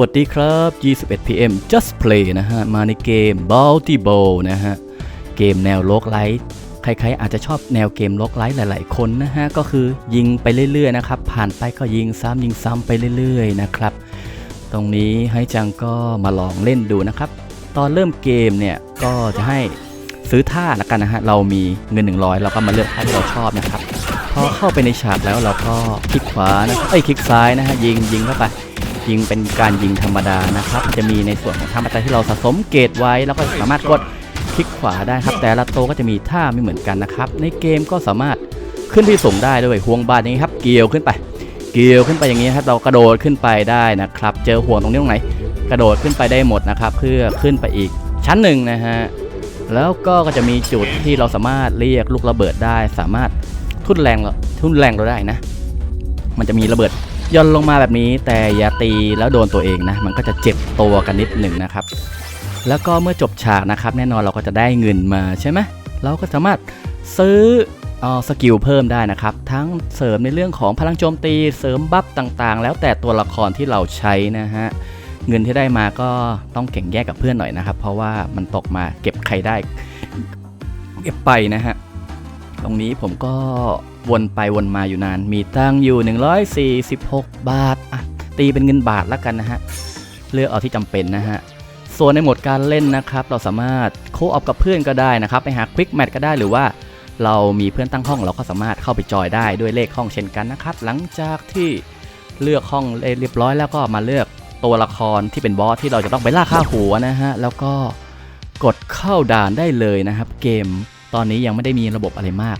วัสดีครับ 21 pm just play นะฮะ มาในเกม Bounty Bowl นะฮะ เกมแนวโลกไลท์ใครๆอาจจะชอบแนวเกมโลกไลท์หลาย ๆ คนนะฮะ ก็คือยิงไปเรื่อย ๆ นะครับ ผ่านไปก็ยิงซ้ำยิงซ้ำไปเรื่อย ๆ นะครับ ตรงนี้ให้จังก็มาลองเล่นดูนะครับ ตอนเริ่มเกมเนี่ย ก็จะให้ซื้อท่าละกันนะฮะ เรามีเงิน 100 เราก็มาเลือกท่าที่เราชอบนะครับ พอเข้าไปในฉากแล้วเราก็คลิกขวานะครับเอ้ยคลิกซ้ายนะฮะยิงยิงเข้าไป ยิงเป็นการยิงธรรมดานะครับ จะมีในส่วนของท่าปัจจัยที่เราสะสมเกรดไว้ แล้วก็สามารถกดคลิกขวาได้ครับ แต่ละโตก็จะมีท่าไม่เหมือนกันนะครับ ในเกมก็สามารถขึ้นที่สูงได้ด้วยห่วงบาดอย่างนี้ครับ เกี่ยวขึ้นไป เกี่ยวขึ้นไปอย่างนี้ครับเรากระโดดขึ้นไปได้นะครับ เจอห่วงตรงนี้ตรงไหน กระโดดขึ้นไปได้หมดนะครับ เพื่อขึ้นไปอีกชั้นหนึ่งนะฮะแล้วก็ก็จะมีจุดที่เราสามารถเรียกลูกระเบิดได้ สามารถทุ่นแรงเราทุ่นแรงเราได้นะ มันจะมีระเบิด ย่อนลงมาแบบนี้แต่อย่าตีแล้วโดนตัวเองนะ มันก็จะเจ็บตัวกันนิดหนึ่งนะครับ แล้วก็เมื่อจบฉากนะครับ แน่นอนเราก็จะได้เงินมาใช่ไหมเราก็สามารถซื้อออสกิลเพิ่มได้นะครับ ทั้งเสริมในเรื่องของพลังโจมตีเสริมบัฟต่างๆ แล้วแต่ตัวละครที่เราใช้นะฮะเงินที่ได้มาก็ต้องเก่งแยกกับเพื่อนหน่อยนะครับ เพราะว่ามันตกมาเก็บใครได้ เก็บไปนะฮะตรงนี้ผมก็ วนไปวนมาอยู่นาน มีตังอยู่ 146 บาทอะตีเป็นเงินบาทแล้วกันนะฮะ เลือกเอาที่จำเป็นนะฮะ ส่วนในโหมดการเล่นนะครับ เราสามารถโคออฟกับเพื่อนก็ได้นะครับ ไปหาควิกแมทก็ได้หรือว่าเรามีเพื่อนตั้งห้องเราก็สามารถเข้าไปจอยได้ด้วยเลขห้องเช่นกันนะครับ หลังจากที่เลือกห้องเรียบร้อยแล้วก็มาเลือกตัวละครที่เป็นบอสที่เราจะต้องไปล่าฆ่าหัวนะฮะ แล้วก็กดเข้าด่านได้เลยนะครับ เกมตอนนี้ยังไม่ได้มีระบบอะไรมาก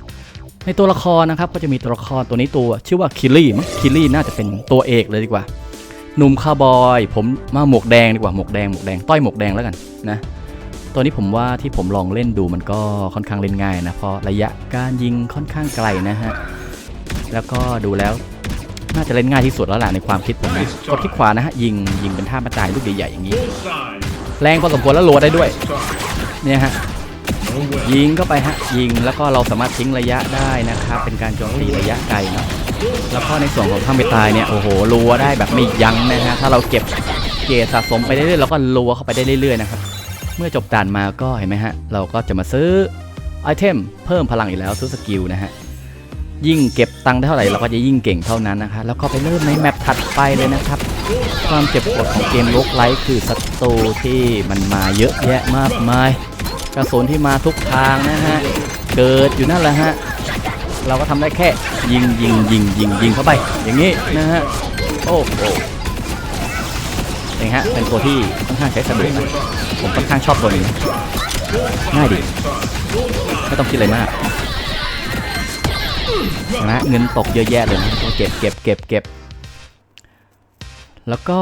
ในตัวละครนะครับก็จะมีตัวละครตัวนี้ตัวชื่อว่าคิลลี่มั้งคิลลี่น่าจะเป็นตัวเอกเลยดีกว่า หนุ่มคาร์บอย ผมมาหมวกแดงดีกว่าหมวกแดงหมวกแดงต้อยหมวกแดงแล้วกันนะตัวนี้ผมว่าที่ผมลองเล่นดูมันก็ค่อนข้างเล่นง่ายนะเพราะระยะการยิงค่อนข้างไกลนะฮะแล้วก็ดูแล้วน่าจะเล่นง่ายที่สุดแล้วล่ะในความคิดผมนะกดคลิกขวานะฮะยิงยิงเป็นท่าประจายลูกใหญ่ๆอย่างนี้ แรงพอสมควรแล้วโหลดได้ด้วยเนี่ยฮะ ยิงเข้าไปฮะยิงแล้วก็เราสามารถทิ้งระยะได้นะครับเป็นการโจมตีระยะไกลเนาะแล้วก็ในส่วนของถ้าไม่ตายเนี่ยโอ้โหรัวได้แบบไม่ยั้งนะฮะถ้าเราเก็บเกรดสะสมไปเรื่อยๆเราก็รัวเข้าไปได้เรื่อยๆนะครับเมื่อจบด่านมาก็เห็นไหมฮะเราก็จะมาซื้อไอเทมเพิ่มพลังอีกแล้วซื้อสกิลนะฮะยิ่งเก็บตังค์ได้เท่าไหร่เราก็จะยิ่งเก่งเท่านั้นนะคะแล้วก็ไปเริ่มในแมปถัดไปเลยนะครับ ความเจ็บปวดของเกมโลกไลท์คือศัตรูที่มันมาเยอะแยะมากมาย กระสุนที่มาทุกทางนะฮะ เกิดอยู่นั่นแหละฮะ เราก็ทำได้แค่ยิงยิงยิงยิงยิงเข้าไป อย่างนี้นะฮะ โอ้โหเองฮะ เป็นตัวที่ค่อนข้างใช้สะดวกนะผมค่อนข้างชอบตัวนี้ ง่ายดี ไม่ต้องคิดอะไรมากนะเงินตกเยอะแยะเลยนะเก็บเก็บเก็บเก็บ แล้วก็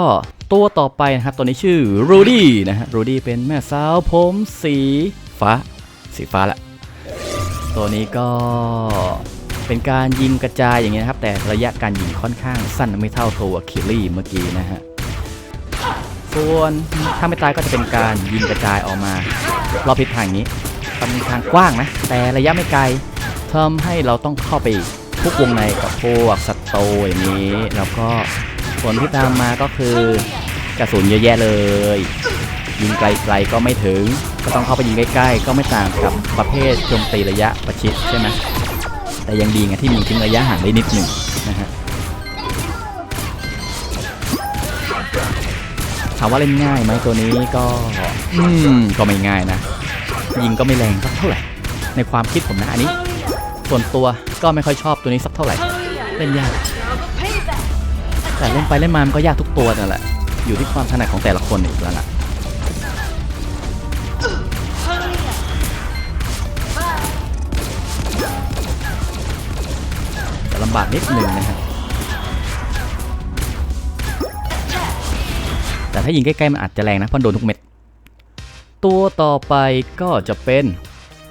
ตัวต่อไปนะครับ ตัวนี้ชื่อรูดี้นะฮะ รูดี้เป็นแม่สาวผมสี ฟ้า สีฟ้าละ ตัวนี้ก็เป็นการยิงกระจายอย่างเงี้ยนะครับ แต่ระยะการยิงค่อนข้างสั้นไม่เท่าตัวคิลลี่เมื่อกี้นะฮะ ส่วนถ้าไม่ตายก็จะเป็นการยิงกระจายออกมารอบทิศทางนี้เป็นทางกว้างนะ แต่ระยะไม่ไกลทำให้เราต้องเข้าไปทุกวงในกับพวกศัตรูอย่างนี้ แล้วก็ผลที่ตามมาก็คือกระสุนเยอะแยะเลย ยิงไกลๆก็ไม่ถึง ก็ต้องเข้าไปยิงใกล้ๆ ก็ไม่ต่างกับประเภทโจมตีระยะประชิดใช่ไหมแต่ยังดีไงที่มีทิ้งระยะห่างได้นิดหนึ่งนะฮะถามว่าเล่นง่ายไหมตัวนี้ก็อืมก็ไม่ง่ายนะ ยิงก็ไม่แรงสักเท่าไหร่ ในความคิดผมนะอันนี้ ส่วนตัวก็ไม่ค่อยชอบตัวนี้สักเท่าไหร่ เล่นยาก แต่เล่นไปเล่นมามันก็ยากทุกตัวนั่นแหละ อยู่ที่ความถนัดของแต่ละคนอีกแล้วล่ะำบากนิดหนึ่งนะฮะแต่ถ้ายิงใกล้ๆมันอาจจะแรงนะเพราะโดนทุกเม็ด ตัวต่อไปก็จะเป็น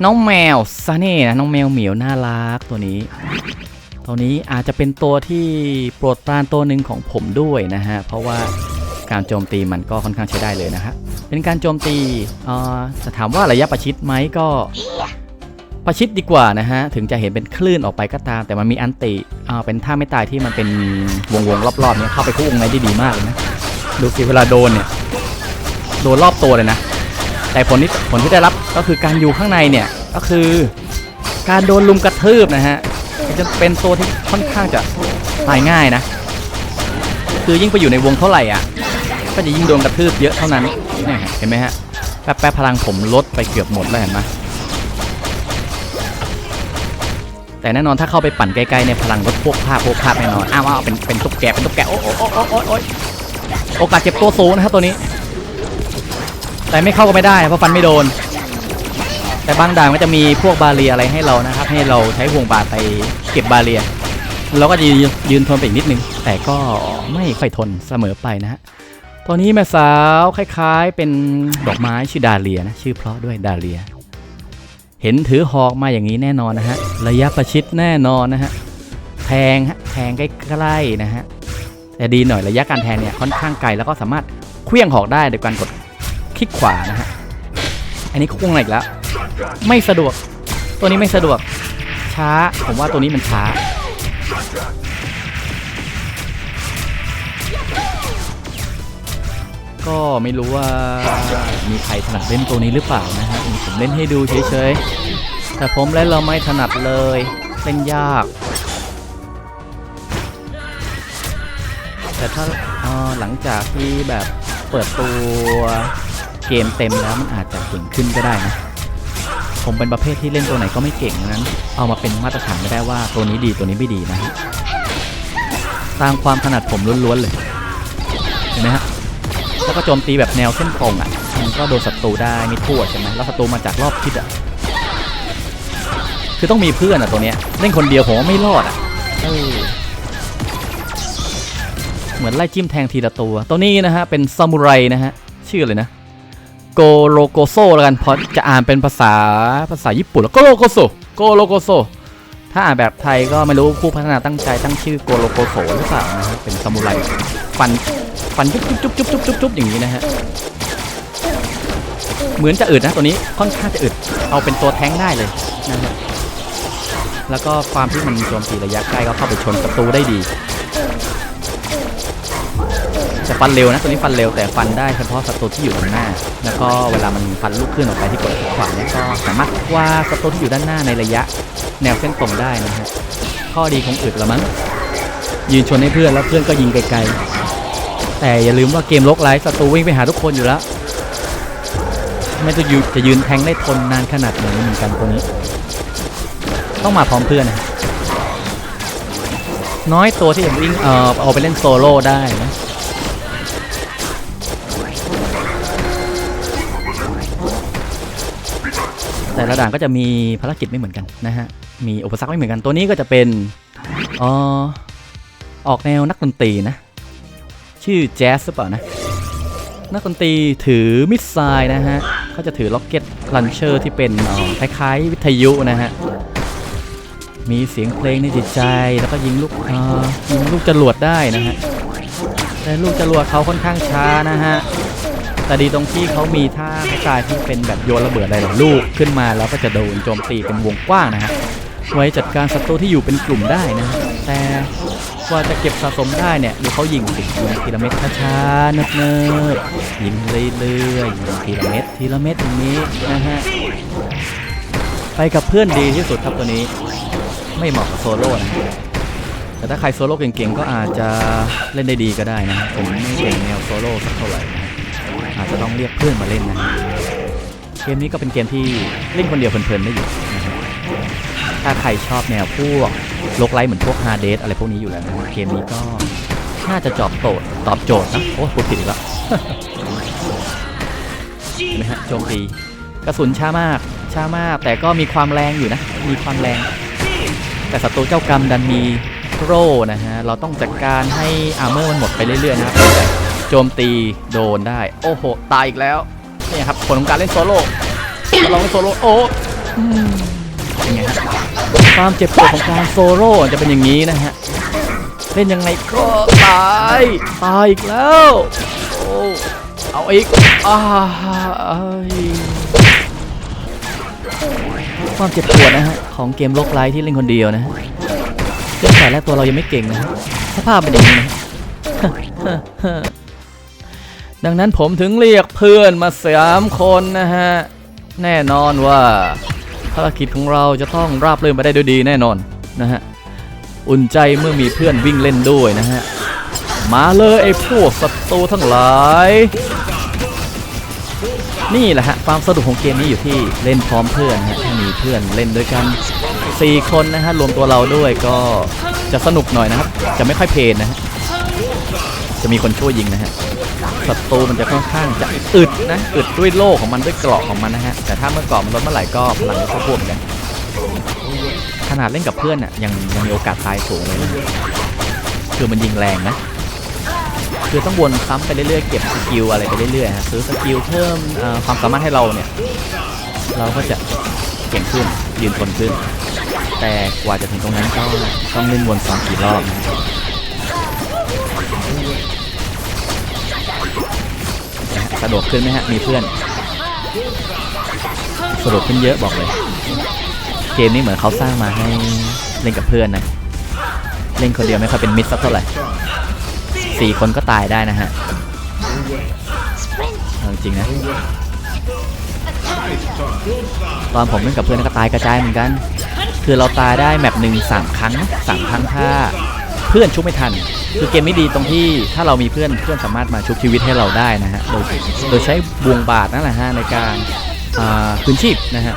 น้องแมวซาเน่นะน้องแมวเหมียวน่ารักตัวนี้ ตัวนี้อาจจะเป็นตัวที่โปรดปรานตัวหนึ่งของผมด้วยนะฮะ เพราะว่าการโจมตีมันก็ค่อนข้างใช้ได้เลยนะฮะ เป็นการโจมตีเอ่อจะถามว่าระยะประชิดไหมก็ ประชิดดีกว่านะฮะ ถึงจะเห็นเป็นคลื่นออกไปก็ตาม แต่มันมีอันติอ่าเป็นท่าไม่ตายที่มันเป็นวงวงๆรอบๆเนี้ยเข้าไปทุกวงในได้ดีมากเลยนะ ดูสิเวลาโดนเนี่ย โดนรอบตัวเลยนะ แต่ผลที่ผลที่ได้รับก็คือการอยู่ข้างในเนี่ย ก็คือการโดนลุมกระทืบนะฮะมันจะเป็นตัวที่ค่อนข้างจะตายง่ายนะ คือยิ่งไปอยู่ในวงเท่าไหร่อะ ก็จะยิ่งโดนกระทืบเยอะเท่านั้นเนี่เห็นไหมฮะแป๊บแป๊บพลังผมลดไปเกือบหมดแล้วเห็นไหม แต่แน่นอนถ้าเข้าไปปั่นใกล้ๆในยพลังลดพวกภาพพวกภาพแน่นอนอ้าวอ้าวเป็นเป็นตุ๊กแกเป็นตุ๊กแกโอ้โอ้โอ้โอ้โอ้โอ้ยโอกาสเจ็บตัวสูงนะครับตัวนี้ แต่ไม่เข้าก็ไม่ได้เพราะฟันไม่โดน แต่บางด่านก็จะมีพวกบาเรียอะไรให้เรานะครับ ให้เราใช้ห่วงบาดไปเก็บบาเรียเราก็จะยืนทนไปอีกนิดนึง แต่ก็ไม่ค่อยทนเสมอไปนะฮะตัวนี้แม่สาวคล้าย ๆ เป็นดอกไม้ชื่อดาเลียนะชื่อเพราะด้วยดาเลีย เห็นถือหอกมาอย่างนี้แน่นอนนะฮะ ระยะประชิดแน่นอนนะฮะ แทงฮะ แทงใกล้ๆนะฮะ แต่ดีหน่อยระยะการแทงเนี่ยค่อนข้างไกลแล้วก็สามารถเคลี่ยงหอกได้โดยการกดคลิกขวานะฮะ อันนี้คุ้งอะไรอีกแล้ว ไม่สะดวก ตัวนี้ไม่สะดวก ช้า ผมว่าตัวนี้มันช้า ก็ไม่รู้ว่ามีใครถนัดเล่นตัวนี้หรือเปล่านะฮะผมเล่นให้ดูเฉยๆ แต่ผมเล่นเราไม่ถนัดเลยเล่นยาก แต่ถ้าหลังจากที่แบบเปิดตัวเกมเต็มแล้วมันอาจจะเก่งขึ้นก็ได้นะผมเป็นประเภทที่เล่นตัวไหนก็ไม่เก่งนั้น เอามาเป็นมาตรฐานไม่ได้ว่าตัวนี้ดีตัวนี้ไม่ดีนะฮะตามความถนัดผมล้วนๆเลย เห็นไหมฮะ แล้วก็โจมตีแบบแนวเส้นตรงอะ มันก็โดนศัตรูได้ไม่ทั่วใช่ไหมแล้วศัตรูมาจากรอบทิศอะ คือต้องมีเพื่อนอะตัวเนี้ย เล่นคนเดียวผมว่าไม่รอดอะเออเหมือนไล่จิ้มแทงทีละตัว ตัวนี้นะฮะ เป็นซามูไรนะฮะ ชื่อเลยนะ โกโลโกโซแล้วกันพราะจะอ่านเป็นภาษาภาษาญี่ปุ่นแล้วโกโลโกโซ โกโลโกโซ ถ้าอ่านแบบไทยก็ไม่รู้ผู้พัฒนาตั้งใจตั้งชื่อโกโลโกโซหรือเปล่านะฮะเป็นซามูไร ฟัน ฟันจุ๊บจุ๊บจุ๊บจุ๊บจุ๊บจุ๊บอย่างนี้นะฮะ เหมือนจะอึดนะตัวนี้ค่อนข้างจะอึด เอาเป็นตัวแท้งได้เลยนะฮะ แล้วก็ความที่มันโจมตีระยะใกล้ก็เข้าไปชนศัตรูได้ดีจะฟันเร็วนะตัวนี้ฟันเร็วแต่ฟันได้เฉพาะศัตรูที่อยู่ด้านหน้า แล้วก็เวลามันฟันลูกขึ้นออกไปที่กดขวาเนี่ยก็สามารถว้าศัตรูที่อยู่ด้านหน้าในระยะ แนวเส้นตรงได้นะฮะข้อดีของอึดละมั้งยืนชนให้เพื่อนแล้วเพื่อนก็ยิงไกลๆ แต่อย่าลืมว่าเกมลกไลฟ์ศัตรูวิ่งไปหาทุกคนอยู่แล้ว ไม่จะยืนจะยืนแทงได้ทนนานขนาดไหนเหมือนกันตัวนี้ ต้องมาพร้อมเพื่อนนะน้อยตัวที่จะวิ่งเอ่อเอาไปเล่นโซโล่ได้นะแต่ละด่านก็จะมีภารกิจไม่เหมือนกันนะฮะ มีอุปสรรคไม่เหมือนกัน ตัวนี้ก็จะเป็นออออกแนวนักดนตรีนะ ชื่อแจ๊สหรือเปล่านะ นักดนตรีถือมิสไซล์นะฮะเขาจะถือล็อกเก็ตลันเชอร์ที่เป็นคล้ายๆวิทยุนะฮะ มีเสียงเพลงในจิตใจแล้วก็ยิงลูกยิงลูกจรวดได้นะฮะแต่ลูกจรวดเขาค่อนข้างช้านะฮะแต่ดีตรงที่เขามีท่าคล้ายที่เป็นแบบโยนระเบิดอะไรหลายลูกขึ้นมาแล้วก็จะโดนโจมตีเป็นวงกว้างนะฮะไว้จัดการศัตรูที่อยู่เป็นกลุ่มได้นะ แต่ กว่าจะเก็บสะสมได้เนี่ยดูเขายิงสิยิงทีละเม็ดช้าๆเนิบๆยิงเรื่อยๆยิงทีละเม็ดทีละเม็ดอย่างนี้นะฮะไปกับเพื่อนดีที่สุดครับตัวนี้ ไม่เหมาะกับโซโล่นะแต่ถ้าใครโซโล่เก่งๆก็อาจจะเล่นได้ดีก็ได้นะฮะผมไม่เก่งแนวโซโล่สักเท่าไหร่นะอาจจะต้องเรียกเพื่อนมาเล่นนะเกมนี้ก็เป็นเกมที่เล่นคนเดียวเพลินๆได้อยู่นะฮะถ้าใครชอบแนวพวก โลกไลท์เหมือนพวกฮาเดสอะไรพวกนี้อยู่แล้วเกมนี้ก็น่าจะจอบโตดตอบโจทย์นะโอ้พูดผิดอีกแล้วเห็นไหมฮะโจมตีกระสุนช้ามากช้ามาก แต่ก็มีความแรงอยู่นะ มีความแรง แต่ศัตรูเจ้ากรรมดันมีโร่นะฮะ เราต้องจัดการให้อาร์เมอร์มันหมดไปเรื่อยๆนะครับโจมตีโดนได้ โอ้โห ตายอีกแล้วนี่ครับผลของการเล่นโซโล่ลองเล่นโซโล่โอ้ ความเจ็บปวดของการโซโล่จะเป็นอย่างนี้นะฮะ เล่นยังไงก็ตายตายอีกแล้วโอ้เอาอีกอ้าความเจ็บปวดนะฮะของเกมโลกไลท์ที่เล่นคนเดียวนะฮะซึ่งแต่แรกตัวเรายังไม่เก่งนะฮะสภาพเป็นอย่างนี้นะดังนั้นผมถึงเรียกเพื่อนมาสามคนนะฮะ แน่นอนว่า ภารกิจของเราจะต้องราบรื่นไปได้ด้วยดีแน่นอนนะฮะ อุ่นใจเมื่อมีเพื่อนวิ่งเล่นด้วยนะฮะ มาเลยไอ้พวกศัตรูทั้งหลาย นี่แหละฮะความสนุกของเกมนี้อยู่ที่เล่นพร้อมเพื่อนนะฮะถ้ามีเพื่อนเล่นด้วยกัน 4 คนนะฮะรวมตัวเราด้วยก็จะสนุกหน่อยนะครับ จะไม่ค่อยเพลนนะฮะจะมีคนช่วยยิงนะฮะ ศัตรูมันจะค่อนข้างจะอึดนะอึดด้วยโล่ของมันด้วยเกราะของมันนะฮะแต่ถ้าเมื่อเกราะมันลดเมื่อไหร่ก็พลังก็พวกเหมือนกันขนาดเล่นกับเพื่อนน่ะยังยังมีโอกาสตายสูงเลยนะคือมันยิงแรงนะคือต้องวนซ้ำไปเรื่อยๆเก็บสกิลอะไรไปเรื่อยๆฮะซื้อสกิลเพิ่มความสามารถให้เราเนี่ยเราก็จะเก่งขึ้นยืนทนขึ้น แต่กว่าจะถึงตรงนั้นก็ต้องเล่นวนซ้ำกี่รอบ สะดวกขึ้นไหมฮะ มีเพื่อน สะดวกขึ้นเยอะบอกเลย เกมนี้เหมือนเขาสร้างมาให้เล่นกับเพื่อนนะ เล่นคนเดียวไม่ค่อยเป็นมิตรสักเท่าไหร่สี่คนก็ตายได้นะฮะจริงนะ ตอนผมเล่นกับเพื่อนก็ตายกระจายเหมือนกัน คือเราตายได้แมปหนึ่งสามครั้งสามครั้งถ้าเพื่อนชุบไม่ทัน คือเกมไม่ดีตรงที่ถ้าเรามีเพื่อนเพื่อนสามารถมาชุบชีวิตให้เราได้นะฮะโดยโดยใช้บวงบาทนั่นแหละฮะในการอ่าคืนชีพนะฮะ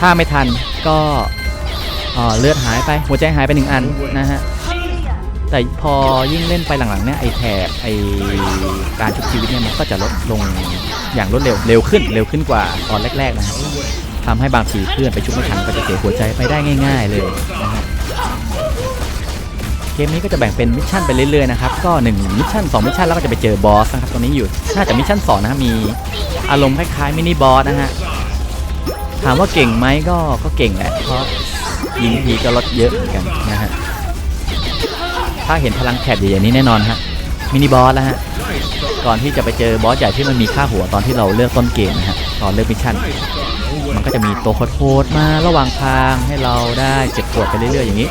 ถ้าไม่ทันก็อ่าเลือดหายไปหัวใจหายไปหนึ่งอันนะฮะแต่พอยิ่งเล่นไปหลังๆเนี่ยไอแถบไอการชุบชีวิตเนี่ยมันก็จะลดลงอย่างรวดเร็วเร็วขึ้นเร็วขึ้นกว่าตอนแรกๆนะครับทำให้บางทีเพื่อนไปชุบไม่ทันก็จะเสียหัวใจไปได้ง่าย ๆ เลยนะฮะ มนี้ก็จะแบ่งเป็นมิชชั่นไปเรื่อยๆนะครับก็1มิชชั่น2มิชชั่นแล้วก็จะไปเจอบอสนะครับตรงนี้อยู่น่าจะมิชชั่น2นะครับมีอารมณ์คล้ายๆมินิบอสนะฮะถามว่าเก่งไหมก็ก็เก่งแหละเพราะยิงทีก็ลดเยอะเหมือนกันนะฮะถ้าเห็นพลังแถบใหญ่ๆนี้แน่นอนฮะมินิบอสแล้วฮะก่อนที่จะไปเจอบอสใหญ่ที่มันมีค่าหัวตอนที่เราเลือกต้นเกมนะฮะตอนเลือกมิชชั่นมันก็จะมีตัวโคตรมาระหว่างทางให้เราได้เจ็บปวดไปเรื่อยๆอย่างนี้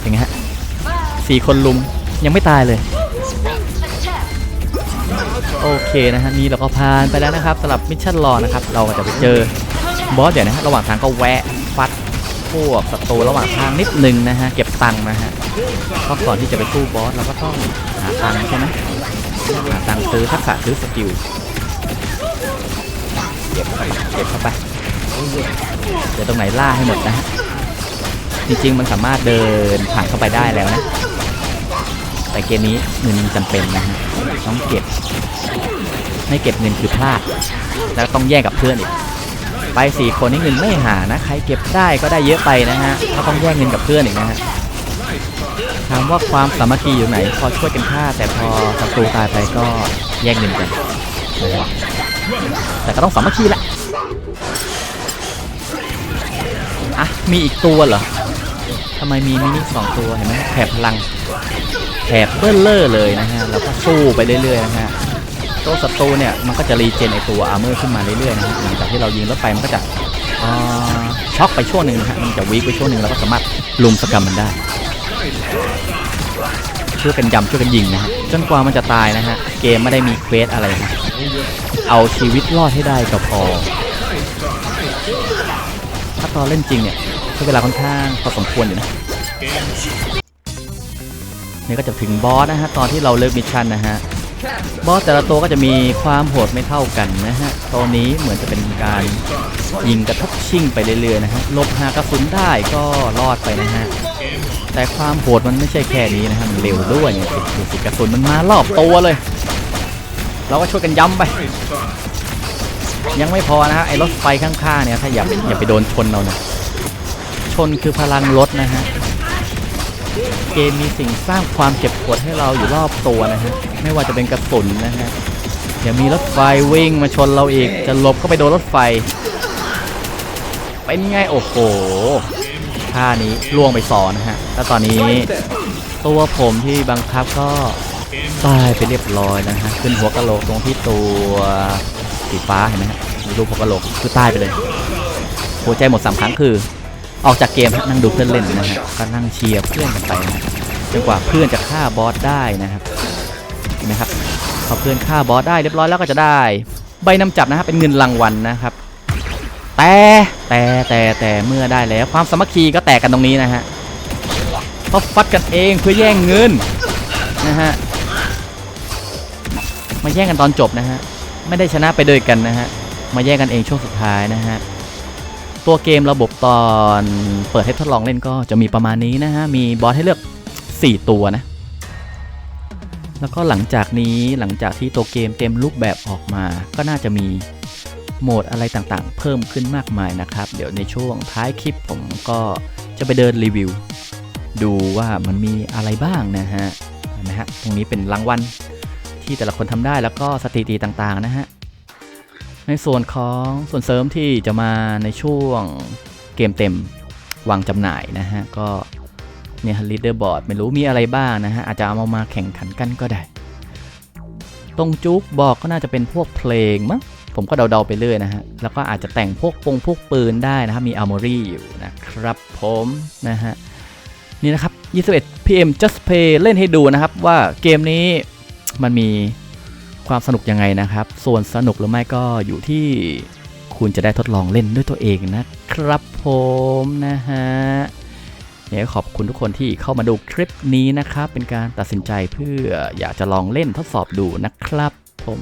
เป็นไงฮะสี่คนลุมยังไม่ตายเลย โอเคนะฮะนี่เราก็ผ่านไปแล้วนะครับสำหรับมิชชั่นรอนะครับ เราก็จะไปเจอบอสใหญ่นะฮะระหว่างทางก็แวะฟัดพวกศัตรูระหว่างทางนิดนึงนะฮะเก็บตังค์นะฮะเพราะก่อนที่จะไปสู้บอสเราก็ต้องหาตังค์ใช่ไหมหาตังค์ซื้อทักษะซื้อสกิล ก็บเก็บเข้าไปเดี๋ยวตรงไหนล่าให้หมดนะฮะจริงๆมันสามารถเดินผ่านเข้าไปได้แล้วนะ แต่เกมนี้เงินจำเป็นนะฮะต้องเก็บไม่เก็บเงินคือพลาด แล้วต้องแย่งกับเพื่อนอีกไปสี่คนนี่เงินไม่หานะใครเก็บได้ก็ได้เยอะไปนะฮะก็ต้องแย่งเงินกับเพื่อนอีกนะฮะถามว่าความสามัคคีอยู่ไหน พอช่วยกันฆ่าแต่พอศัตรูตายไปก็แย่งเงินกันนะฮะ แต่ก็ต้องสามัคคีแหละอะมีอีกตัวเหรอทำไมมีมินิสองตัวเห็นไหมแถบพลังแถบเบิ้ลเลอร์เลยนะฮะแล้วก็สู้ไปเรื่อยๆนะฮะตัวศัตรูเนี่ยมันก็จะรีเจนไอตัวอาร์เมอร์ขึ้นมาเรื่อยๆนะฮะหลังจากที่เรายิงรถไปมันก็จะช็อกไปช่วงหนึ่งนะฮะมันจะวีคไปช่วงหนึ่งแล้วก็สามารถลุมสกรรมมันได้ช่วยกันยำช่วยกันยิงนะฮะจนกว่ามันจะตายนะฮะเกมไม่ได้มีเควสอะไรนะ เอาชีวิตรอดให้ได้ก็พอ ถ้าตอนเล่นจริงเนี่ยใช้เวลาค่อนข้างพอสมควรอยู่นะนี่ก็จะถึงบอสนะฮะตอนที่เราเลิกมิชชั่นนะฮะบอสแต่ละตัวก็จะมีความโหดไม่เท่ากันนะฮะตัวนี้เหมือนจะเป็นการยิงกระทบชิ่งไปเรื่อยๆนะฮะลบหากระสุนได้ก็รอดไปนะฮะแต่ความโหดมันไม่ใช่แค่นี้นะฮะมันเร็วด้วยเนี่ยสิสิกระสุนมันมารอบตัวเลย เราก็ช่วยกันย้ำไป ยังไม่พอนะฮะไอ้รถไฟข้างๆเนี่ยถ้าอย่าอย่าไปโดนชนเราเนี่ยชนคือพลังรถนะฮะเกมมีสิ่งสร้างความเจ็บปวดให้เราอยู่รอบตัวนะฮะไม่ว่าจะเป็นกระสุนนะฮะอย่ามีรถไฟวิ่งมาชนเราอีกจะหลบก็ไปโดนรถไฟเป็นไงโอ้โหท่านี้ล่วงไปสอนนะฮะแล้วตอนนี้ตัวผมที่บังคับก็ ตายไปเรียบร้อยนะฮะขึ้นหัวกะโหลกตรงที่ตัวสีฟ้าเห็นไหมฮะมีรูปหัวกะโหลกคือตายไปเลยหัวใจหมดสามครั้งคือ ออกจากเกมฮะนั่งดูเพื่อนเล่นนะฮะก็นั่งเชียร์เพื่อนกันไปนะจนกว่าเพื่อนจะฆ่าบอสได้นะครับเห็นไหมครับพอเพื่อนฆ่าบอสได้เรียบร้อยแล้วก็จะได้ ใบนำจับนะครับเป็นเงินรางวัลนะครับ แต่แต่แต่แต่เมื่อได้แล้วความสามัคคีก็แตกกันตรงนี้นะฮะเพราะฟัดกันเองเพื่อแย่งเงินนะฮะ มาแย่งกันตอนจบนะฮะ ไม่ได้ชนะไปด้วยกันนะฮะ มาแย่งกันเองช่วงสุดท้ายนะฮะ ตัวเกมระบบตอนเปิดให้ทดลองเล่นก็จะมีประมาณนี้นะฮะ มีบอสให้เลือก 4 ตัวนะ แล้วก็หลังจากนี้หลังจากที่ตัวเกมเต็มรูปแบบออกมา ก็น่าจะมีโหมดอะไรต่างๆ เพิ่มขึ้นมากมายนะครับ เดี๋ยวในช่วงท้ายคลิปผมก็จะไปเดินรีวิว ดูว่ามันมีอะไรบ้างนะฮะนไหมฮะตรงนี้เป็นรางวัล ที่แต่ละคนทำได้แล้วก็สถิติต่างๆนะฮะ ในส่วนของส่วนเสริมที่จะมาในช่วงเกมเต็มวางจำหน่ายนะฮะ ก็เนี่ยลีดเดอร์บอร์ดไม่รู้มีอะไรบ้างนะฮะ อาจจะเอามามาแข่งขันกันก็ได้ ตรงจุกบอกก็น่าจะเป็นพวกเพลงมั้งผมก็เดาๆไปเรื่อยนะฮะ แล้วก็อาจจะแต่งพวกปงพวกปืนได้นะครับ มีอาร์มอรี่อยู่นะครับผมนะฮะ นี่นะครับ 21 PM Just Play เล่นให้ดูนะครับว่าเกมนี้ มันมีความสนุกยังไงนะครับ ส่วนสนุกหรือไม่ก็อยู่ที่คุณจะได้ทดลองเล่นด้วยตัวเองนะครับผมนะฮะเนี่ยขอบคุณทุกคนที่เข้ามาดูคลิปนี้นะครับ เป็นการตัดสินใจเพื่ออยากจะลองเล่นทดสอบดูนะครับผม